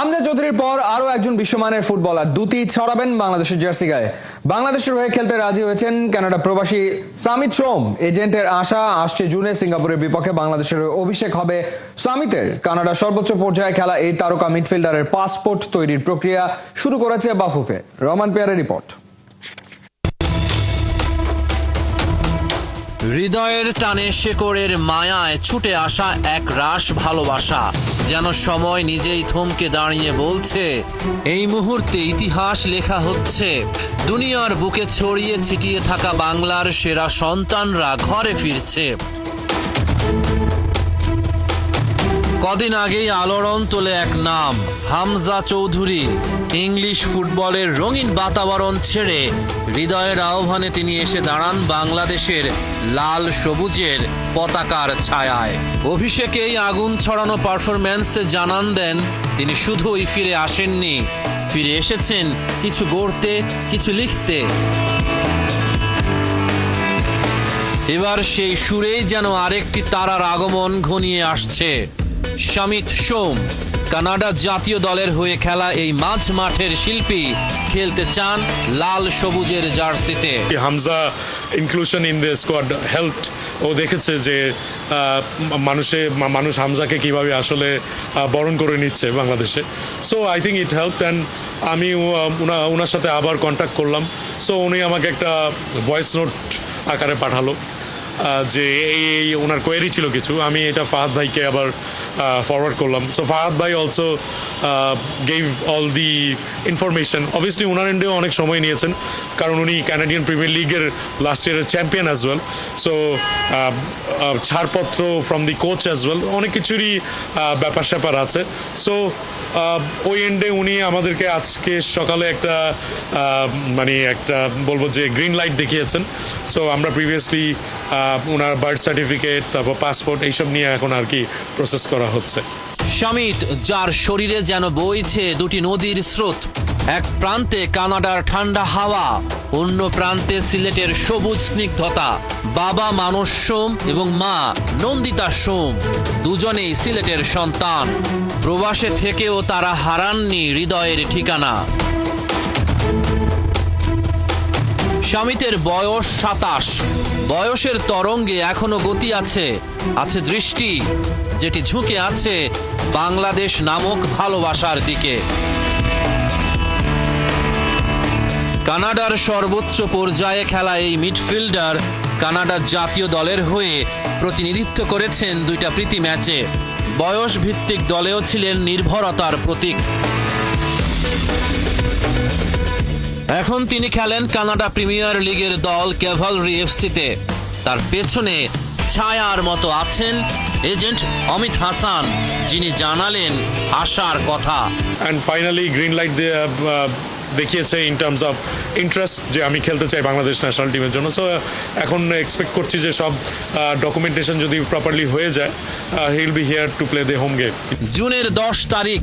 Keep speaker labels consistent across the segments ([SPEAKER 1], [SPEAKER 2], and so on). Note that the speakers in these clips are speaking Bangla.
[SPEAKER 1] আমজা চৌধুরীর পর আরও একজন বিশ্বমানের ফুটবলার। দুটি ছড়াবেন বাংলাদেশের জার্সি গায়ে। বাংলাদেশের হয়ে খেলতে রাজি হয়েছেন কানাডা প্রবাসী সামিত শ্রম। এজেন্টের আশা আসছে জুনে সিঙ্গাপুরের বিপক্ষে বাংলাদেশের অভিষেক হবে সামিতের। কানাডা সর্বোচ্চ পর্যায়ে খেলা এই তারকা মিডফিল্ডারের পাসপোর্ট তৈরির প্রক্রিয়া শুরু করেছে বাফুফে। রহমান পেয়ারের রিপোর্ট।
[SPEAKER 2] হৃদয়ের টানে শেকড়ের মায়ায় ছুটে আসা এক রাস ভালোবাসা, যেন সময় নিজেই থমকে দাঁড়িয়ে বলছে, এই মুহূর্তে ইতিহাস লেখা হচ্ছে, দুনিয়ার বুকে ছড়িয়ে ছিটিয়ে থাকা বাংলার সেরা সন্তানরা ঘরে ফিরছে। কদিন আগেই আলোড়ন তোলে এক নাম হামজা চৌধুরী ইংলিশ ফুটবলের রঙিন বাতাবরণ ছেড়ে হৃদয়ের আহ্বানে তিনি এসে দাঁড়ান বাংলাদেশের লাল সবুজের পতাকার ছায়ায়। অভিষেকেই আগুন ছড়ানো পারফরম্যান্সে জানান দেন, তিনি শুধুই ফিরে আসেননি, ফিরে এসেছেন কিছু গড়তে, কিছু লিখতে। এবার সেই সুরেই যেন আরেকটি তারার আগমন ঘনিয়ে আসছে। শামিত সোম। কানাডা জাতীয় দলের হয়ে খেলা এই মাঝ মাঠের শিল্পী খেলতে চান লাল সবুজের জার্সিতে।
[SPEAKER 3] Hamza inclusion in the squad help ও দেখেছে যে মানুষে, মানুষ হামজাকে কীভাবে আসলে বরণ করে নিচ্ছে বাংলাদেশে। So I think it help and আমি ওনার সাথে আবার কন্ট্যাক্ট করলাম। সো উনি আমাকে একটা ভয়েস নোট আকারে পাঠালো। যে এই ওনার কোয়েরি ছিল কিছু, আমি এটা ফাহাদ ভাইকে আবার ফরওয়ার্ড করলাম। সো ফাহাদ ভাই also gave all the information obviously ওনার এন্ডেও অনেক সময় নিয়েছেন, কারণ উনি ক্যানাডিয়ান প্রিমিয়ার লিগের লাস্ট ইয়ারের চ্যাম্পিয়ন অ্যাজ ওয়েল সো ছাড়পত্র from the coach as well অনেক কিছুরই ব্যাপার স্যাপার আছে। সো ওই এন্ডে উনি আমাদেরকে আজকে সকালে একটা মানে একটা বলব যে গ্রিন লাইট দেখিয়েছেন। সো আমরা প্রিভিয়াসলি ওনার বার্থ সার্টিফিকেট তারপর পাসপোর্ট এইসব নিয়ে এখন আর কি প্রসেস করা হচ্ছে।
[SPEAKER 2] শামিত যার শরীরে যেন বইছে দুটি নদীর স্রোত, এক প্রান্তে কানাডার ঠান্ডা হাওয়া, অন্য প্রান্তে সিলেটের সবুজ স্নিগ্ধতা, বাবা মানস সোম এবং মা নন্দিতা সোম, দুজনেই সিলেটের সন্তান। প্রবাসে থেকেও তারা হারাননি হৃদয়ের ঠিকানা। স্বামীতের বয়স সাতাশ। বয়সের তরঙ্গে এখনও গতি আছে আছে দৃষ্টি, যেটি ঝুঁকে আছে বাংলাদেশ নামক ভালোবাসার দিকে। কানাডার সর্বোচ্চ পর্যায়ে খেলা এই মিডফিল্ডার কানাডার জাতীয় দলের হয়ে প্রতিনিধিত্ব করেছেন দুইটা প্রীতি ম্যাচে। বয়স ভিত্তিক দলেও ছিলেন নির্ভরতার প্রতীক। এখন তিনি খেলেন কানাডা প্রিমিয়ার লিগের দল ক্যাভালরি এফসিতে। তার পেছনে ছায়ার মতো আছেন এজেন্ট অমিত হাসান যিনি জানালেন আশার কথা।
[SPEAKER 3] অ্যান্ড ফাইনালি গ্রিন লাইট দেখিয়েছে ইন টার্মস অফ ইন্টারেস্ট যে আমি খেলতে চাই বাংলাদেশ ন্যাশনাল টিমের জন্য। সো এখন এক্সপেক্ট করছি যে সব ডকুমেন্টেশন যদি প্রপারলি হয়ে যায় he'll be here to play the home game
[SPEAKER 2] জুনের দশ তারিখ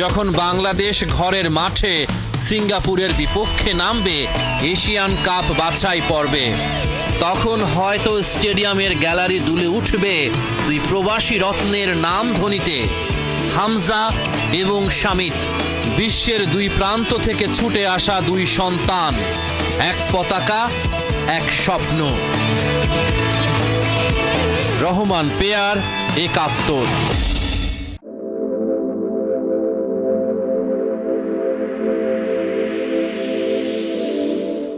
[SPEAKER 2] যখন বাংলাদেশ ঘরের মাঠে সিঙ্গাপুরের বিপক্ষে নামবে এশিয়ান কাপ বাছাই পর্বে। তখন হয়তো স্টেডিয়ামের গ্যালারি দুলে উঠবে দুই প্রবাসী রত্নের নাম ধ্বনিতে। হামজা এবং শামিত বিশ্বের দুই প্রান্ত থেকে ছুটে আসা দুই সন্তান, এক পতাকা, এক স্বপ্ন। রহমান পেয়ার, একাত্তর।